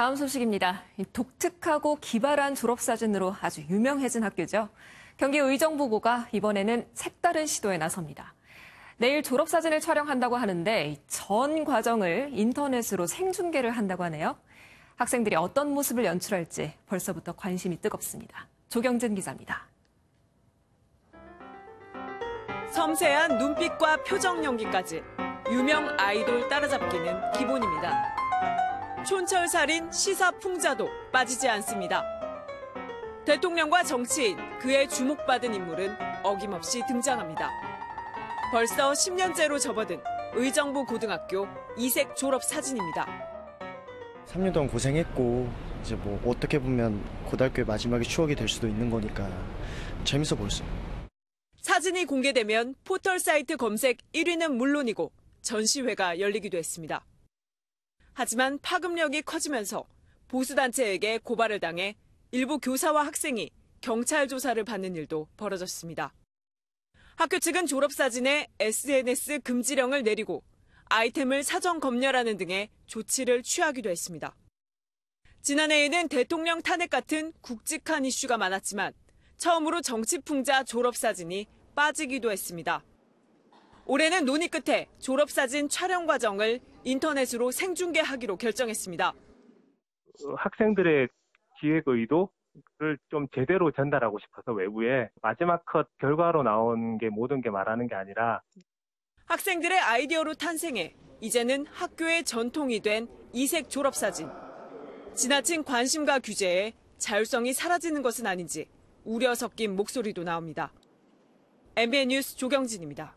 다음 소식입니다. 독특하고 기발한 졸업사진으로 아주 유명해진 학교죠. 경기 의정부고가 이번에는 색다른 시도에 나섭니다. 내일 졸업사진을 촬영한다고 하는데 전 과정을 인터넷으로 생중계를 한다고 하네요. 학생들이 어떤 모습을 연출할지 벌써부터 관심이 뜨겁습니다. 조경진 기자입니다. 섬세한 눈빛과 표정 연기까지 유명 아이돌 따라잡기는 기본입니다. 촌철살인 시사 풍자도 빠지지 않습니다. 대통령과 정치인, 그의 주목받은 인물은 어김없이 등장합니다. 벌써 10년째로 접어든 의정부 고등학교 이색 졸업 사진입니다. 3년 동안 고생했고 이제 뭐 어떻게 보면 고등학교의 마지막에 추억이 될 수도 있는 거니까 재밌어 보였어요. 사진이 공개되면 포털 사이트 검색 1위는 물론이고 전시회가 열리기도 했습니다. 하지만 파급력이 커지면서 보수단체에게 고발을 당해 일부 교사와 학생이 경찰 조사를 받는 일도 벌어졌습니다. 학교 측은 졸업사진에 SNS 금지령을 내리고 아이템을 사전 검열하는 등의 조치를 취하기도 했습니다. 지난해에는 대통령 탄핵 같은 굵직한 이슈가 많았지만 처음으로 정치풍자 졸업사진이 빠지기도 했습니다. 올해는 논의 끝에 졸업사진 촬영 과정을 인터넷으로 생중계하기로 결정했습니다. 학생들의 기획 의도를 좀 제대로 전달하고 싶어서 외부에 마지막 컷 결과로 나온 게 모든 게 말하는 게 아니라 학생들의 아이디어로 탄생해 이제는 학교의 전통이 된 이색 졸업사진. 지나친 관심과 규제에 자율성이 사라지는 것은 아닌지 우려 섞인 목소리도 나옵니다. MBN 뉴스 조경진입니다.